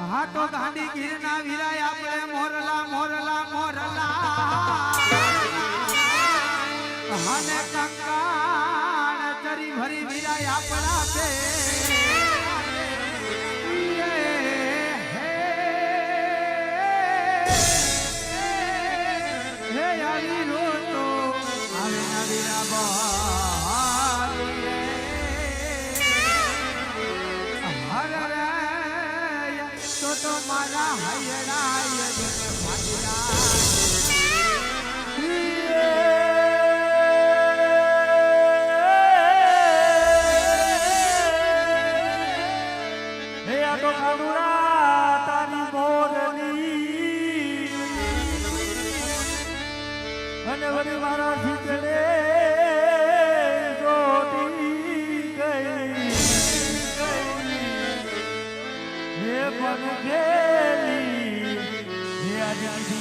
હા તો ગાંધી ગીરના વિરાય આપણે મોરલા મોરલા મોરલા. હાને કંકાણ ચરી ભરી આપણા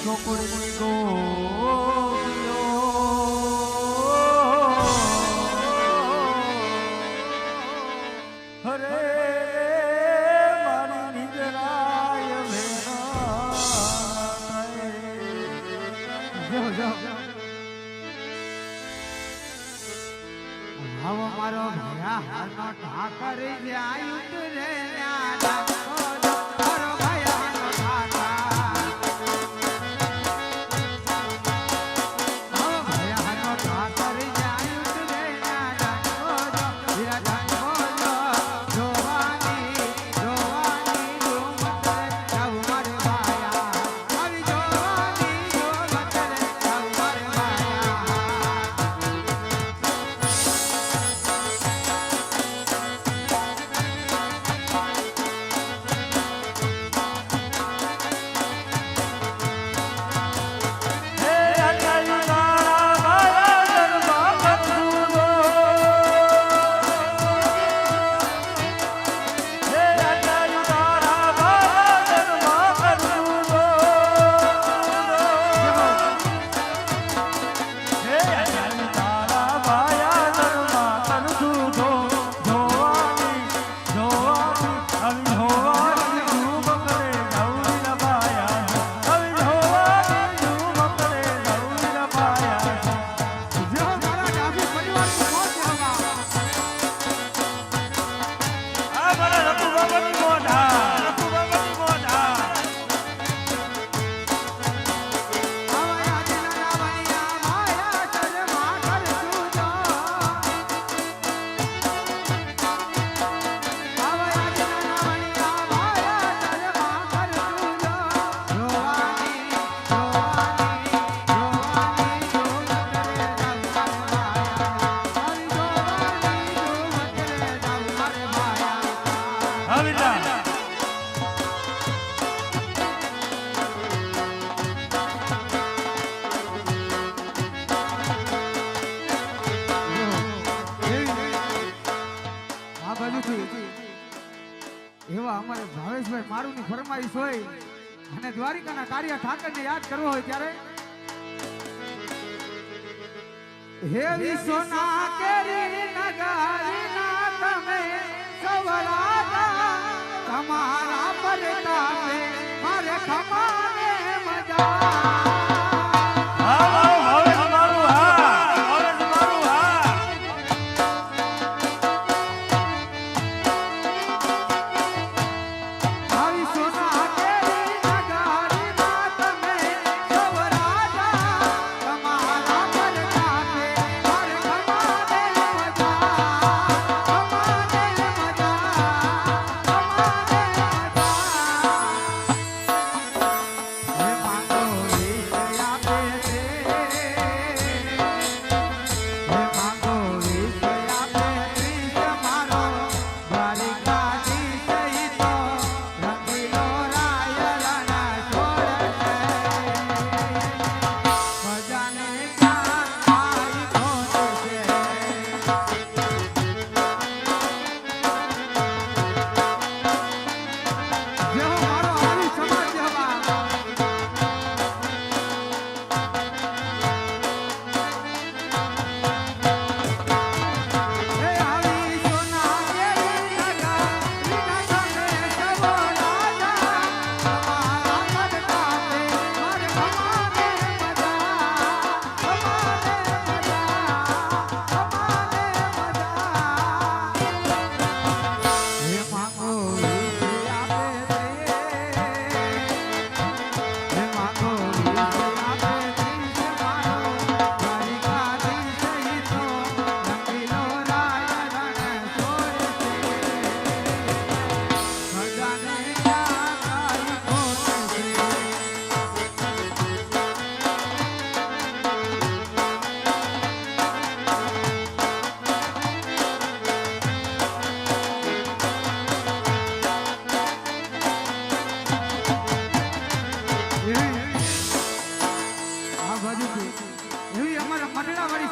છોકરી ગો હરે મારો ભયા હાથ ઠાકર જાય ઉતરે અને દ્વારિકાના કાર્ય ઠાકરને યાદ કરવો હોય ત્યારે હે વિશ્વના તમે તમારા પર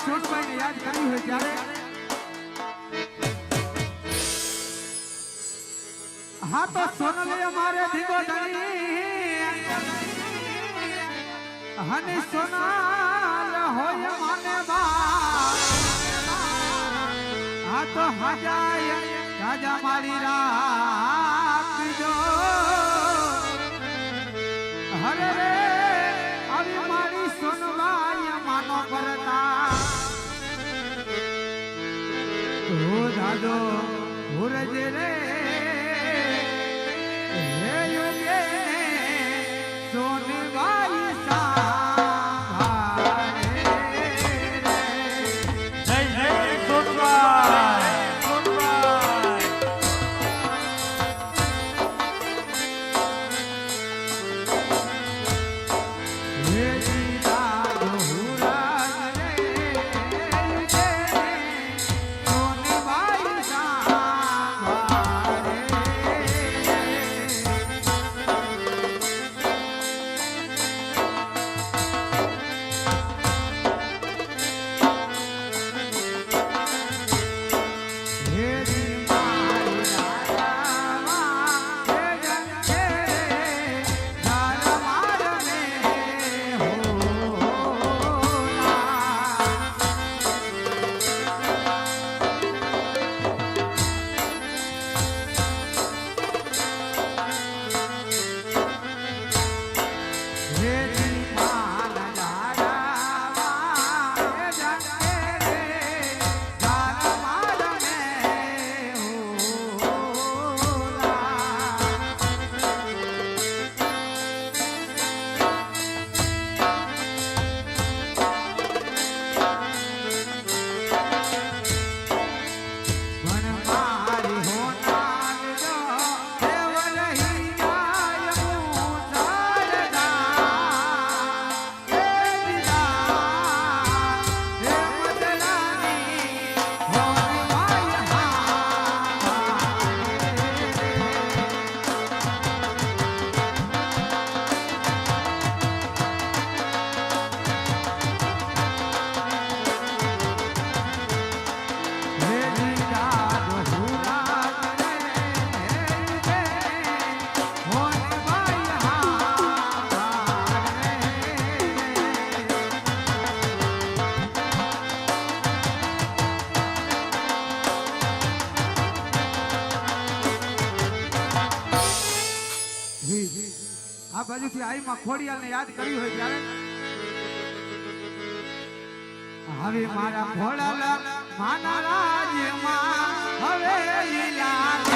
છોટભાઈને યાદ કરી હોય ત્યારે હા તો સોનલે અમારે ધીગો ધણી હની સોનાલ હોય માને બા હા તો હાજા રાજા મારી રાખજો હરે રે આવી મારી સોનવાય માનો કરતા સાધો ભૂરજ રે. પછી આઈમાં ખોડિયાલને યાદ કરી હોય ત્યારે? હવે મારા ભોળાલા માના રાજમાં હવે ઈલા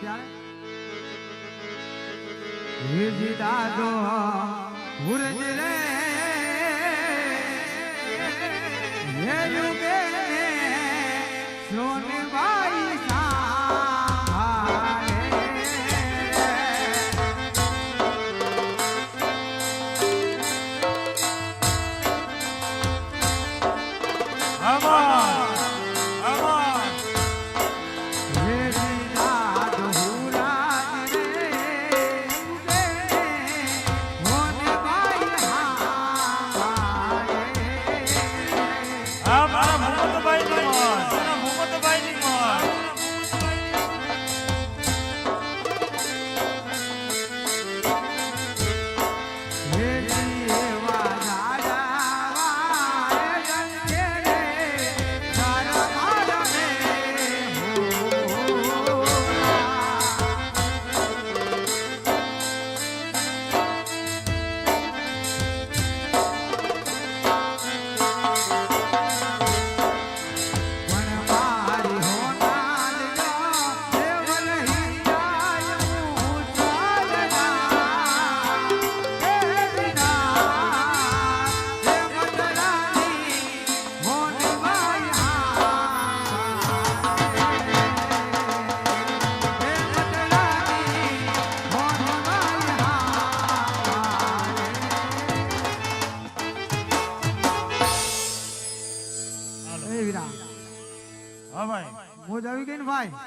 કરવી હોય ત્યારે વીરજી રે. હે યુગે ને